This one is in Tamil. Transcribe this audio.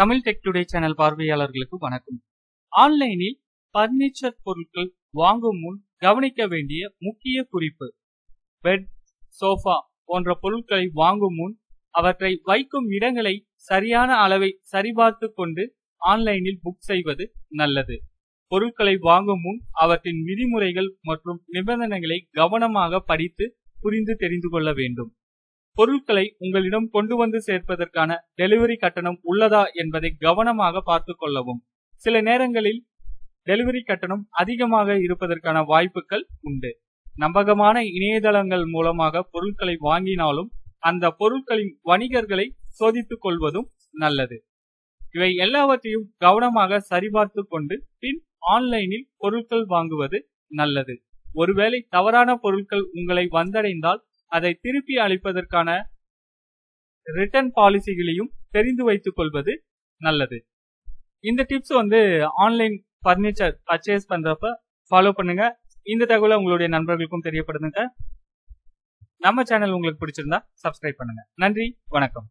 தமிழ் டெக் டுடே சேனல் பார்வையாளர்களுக்கு வணக்கம். ஆன்லைனில் பர்னிச்சர் பொருட்கள் வாங்கும் முன் கவனிக்க வேண்டிய முக்கிய குறிப்பு. பெட் சோஃபா போன்ற பொருட்களை வாங்கும் முன் அவற்றை வைக்கும் இடங்களை சரியான அளவை சரிபார்த்து கொண்டு ஆன்லைனில் புக் செய்வது நல்லது. பொருட்களை வாங்கும் முன் அவற்றின் விதிமுறைகள் மற்றும் நிபந்தனைகளை கவனமாக படித்து புரிந்து தெரிந்து கொள்ள வேண்டும். பொருட்களை உங்களிடம் கொண்டு வந்து சேர்ப்பதற்கான டெலிவரி கட்டணம் உள்ளதா என்பதை கவனமாக பார்த்து கொள்ளவும். சில நேரங்களில் டெலிவரி கட்டணம் அதிகமாக இருப்பதற்கான வாய்ப்புகள் உண்டு. நம்பகமான இணையதளங்கள் மூலமாக பொருட்களை வாங்கினாலும் அந்த பொருட்களின் வணிகர்களை சோதித்துக் கொள்வதும் நல்லது. இவை எல்லாவற்றையும் கவனமாக சரிபார்த்து கொண்டு பின் ஆன்லைனில் பொருட்கள் வாங்குவது நல்லது. ஒருவேளை தவறான பொருட்கள் உங்களை வந்தடைந்தால் அதை திருப்பி அளிப்பதற்கான ரிட்டர்ன் பாலிசிகளையும் தெரிந்து வைத்துக் கொள்வது நல்லது. இந்த டிப்ஸ் வந்து ஆன்லைன் பர்னிச்சர் பர்ச்சேஸ் பண்றப்ப ஃபாலோ பண்ணுங்க. இந்த தகவலை உங்களுடைய நண்பர்களுக்கும் தெரியப்படுத்துங்க. நம்ம சேனல் உங்களுக்கு பிடிச்சிருந்தா சப்ஸ்கிரைப் பண்ணுங்க. நன்றி வணக்கம்.